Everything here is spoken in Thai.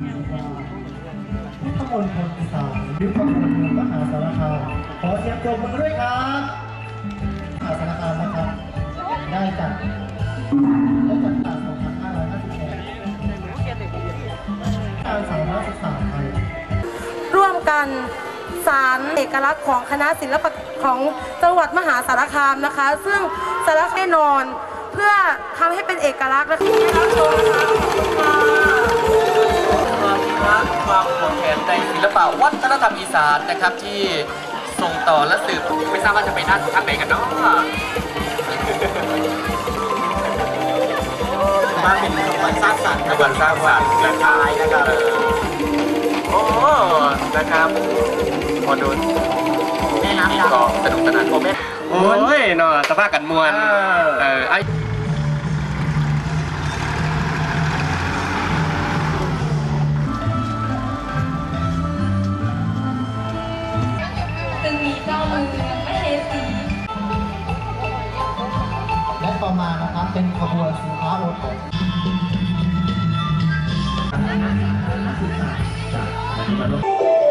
พุทธมณฑลอีสานยุคขบวนเมืองมหาสารคามขอเสียงปรบมือด้วยครับมหาสารคามนะครับ ได้จัดได้จัดการ2557การสาธารศึกษาไทยร่วมกันสารเอกลักษณ์ของคณะศิลปะของจังหวัดมหาสารคามนะคะ ซึ่งสารคามแน่นอนเพื่อทำให้เป็นเอกลักษณ์นะคะรับชมค่ะ วัฒนธรรมอีสานนะครับที่ส่งต่อและสืบไม่ทราบว่าจะไปด้านทางไหนกันเนาะมาเป็นขบวนสร้างสรรค์ขบวนสร้างสรรค์และทายนะครับโอ้นะครับพอดูแม่น้ำนี่ดำก็สนุกสนานโอเมโอ้ยเนาะสภาพกันมวนเออไอ เจ้าเมืองมเหสีและต่อมานะครับเป็นขบวนสินค้าโอท็อปนักศึกษาจาก